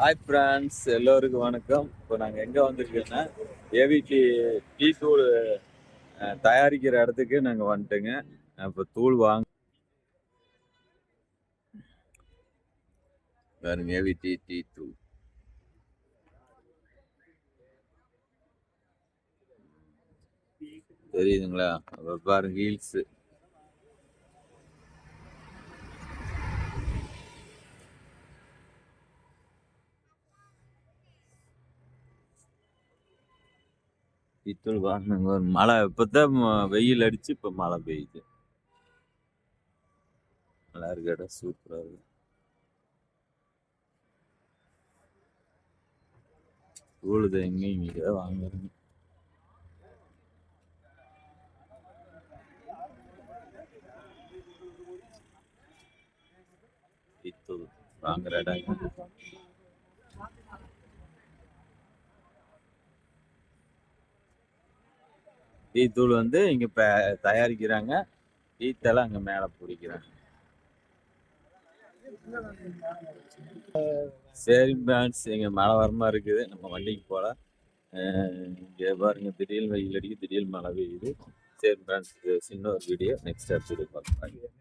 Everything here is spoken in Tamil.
ஹாய் ஃப்ரெண்ட்ஸ் எல்லோருக்கும் வணக்கம். இப்போ நாங்கள் எங்கே வந்திருக்கோன்னா ஏவிடி டீ தூள் தயாரிக்கிற இடத்துக்கு நாங்கள் வந்துட்டோங்க. இப்போ தூள் வாங்க பாருங்க ஏவிடி டீ தூள். தெரியுதுங்களா? அப்போ பாருங்க ஹீல்ஸு டீத்தூள் வாங்கினாங்க ஒரு மழை இப்போதான் வெயில் அடிச்சு இப்போ மழை பெய்யுது. நல்லா இருக்கு இடம் சூப்பராக இருக்கு. தூளுது எங்கேயும் இங்கே வாங்குறீங்க வாங்குற இடம். டீ தூள் வந்து இங்க ப- தயாரிக்கிறாங்க. டீ தலை அங்க மேல பிடிக்கிறாங்க சரி பேன்ஸ் இங்கே மழை வரமாக இருக்குது. நம்ம வண்டிக்கு போகலாம் இங்க பாருங்க திடீர்னு வெயில் அடிக்கு திடீர்னு மழை பெய்யுது. சரி பேன்ஸ் சின்ன ஒரு வீடியோ நெக்ஸ்ட் எபிசோடு பார்க்கலாம்.